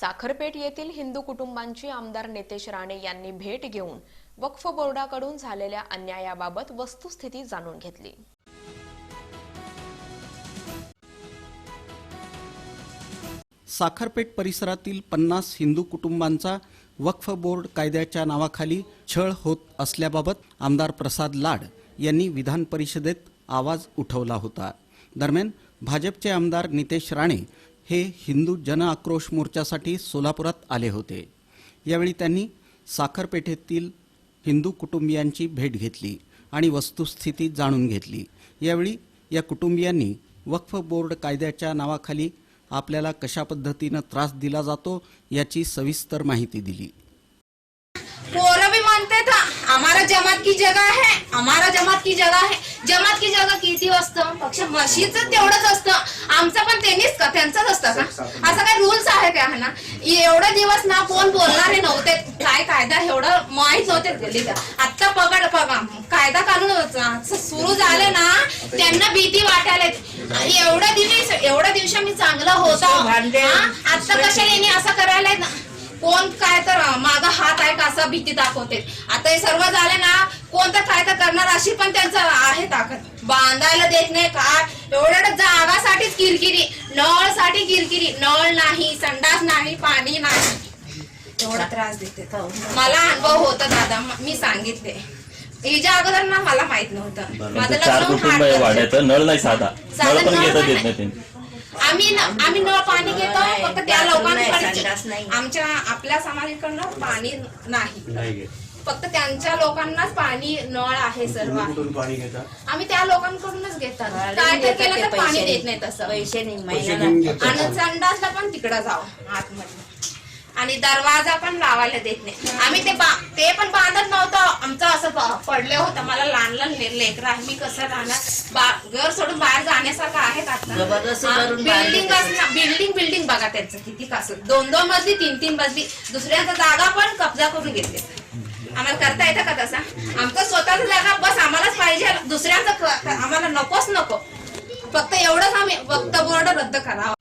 साखरपेठ येथील हिंदू कुटुंबांची आमदार नितेश राणे यांनी भेट घेऊन वक्फ बोर्डाकडून झालेल्या अन्यायाबाबत वस्तुस्थिती जाणून घेतली. साखरपेठ परिसरातील पन्नास हिंदू कुटुंबांचा वक्फ बोर्ड कायद्याच्या नावाखाली छळ होत असल्याबाबत आमदार प्रसाद लाड यांनी विधान परिषदेत आवाज उठवला होता. दरम्यान भाजपचे आमदार नितेश राणे हे हिंदू जन आक्रोश मोर्चासाठी सोलापुरात आले होते. यावेळी त्यांनी साखरपेठेतील हिंदू कुटुंबियांची भेट घेतली आणि वस्तुस्थिती जाणून घेतली. यावेळी या कुटुंबियांनी वक्फ बोर्ड कायद्याच्या नावाखाली आपल्याला कशा पद्धतीनं त्रास दिला जातो याची सविस्तर माहिती दिली. जमात की जगह है हमारा जमात की जगह है जमात की जगह किती असतं? पक्ष म्हशीचं तेवढंच असतं. आमचं पण त्यांनीच का त्यांचंच असतं का? असं काय रूल्स आहे का ना एवढे दिवस ना कोण बोलणारे नव्हते. काय कायदा एवढं माहीत नव्हते आता पकड बघा कायदा कानून सुरू झाले ना त्यांना भीती वाटायला एवढ्या दिवस एवढ्या दिवशी मी चांगला होता. आता कशाला असं करायला ना? कोण काय तर माझा हात आहे का असा भीती दाखवते. आता हे सर्व झाले ना कोण तर काय तर करणार अशी पण त्यांचं आहे ताकद. बांधायला देत नाही काय. एवढ्या जागासाठीच किरकिरी नळसाठी किरकिरी. नळ नाही संडास नाही पाणी नाही. एवढा त्रास देते. मला अनुभव होता दादा म- सांगितले. हिच्या अगोदर ना मला माहीत नव्हतं. माझं लग्न वाड्यात नळ नाही साधा. आम्ही आम्ही नळ पाणी घेतो फक्त आमच्या आपल्या समाजाकडनं पाणी नाही. फक्त त्यांच्या लोकांनाच पाणी नळ आहे सर्व. आम्ही त्या लोकांकडूनच घेतात. काय तर देतात केलं तर पाणी पैसे. देत नाही तसं पैसे. आणि संडासला पण तिकडं जाऊ आतमध्ये. आणि दरवाजा पण लावायला देत नाही. आम्ही ते बा- ते पण असं पडलं होतं. मला लहान लहान ले- लेकरं आहे. मी कसं राहणार? घर सोडून बाहेर जाण्यासारखं आहे का बिल्डिंग बिल्डिंग बिल्डिंग बघा त्यांचं किती कसं. दोन दोन मजली तीन तीन मजली. दुसऱ्यांचा जागा पण कब्जा करून घेतले. आम्हाला करता येतं का तसा? आमचं स्वतःच जागा बस आम्हालाच पाहिजे. दुसऱ्यांचं आम्हाला नकोच नको. फक्त एवढंच आम्ही फक्त बोर्ड रद्द करावा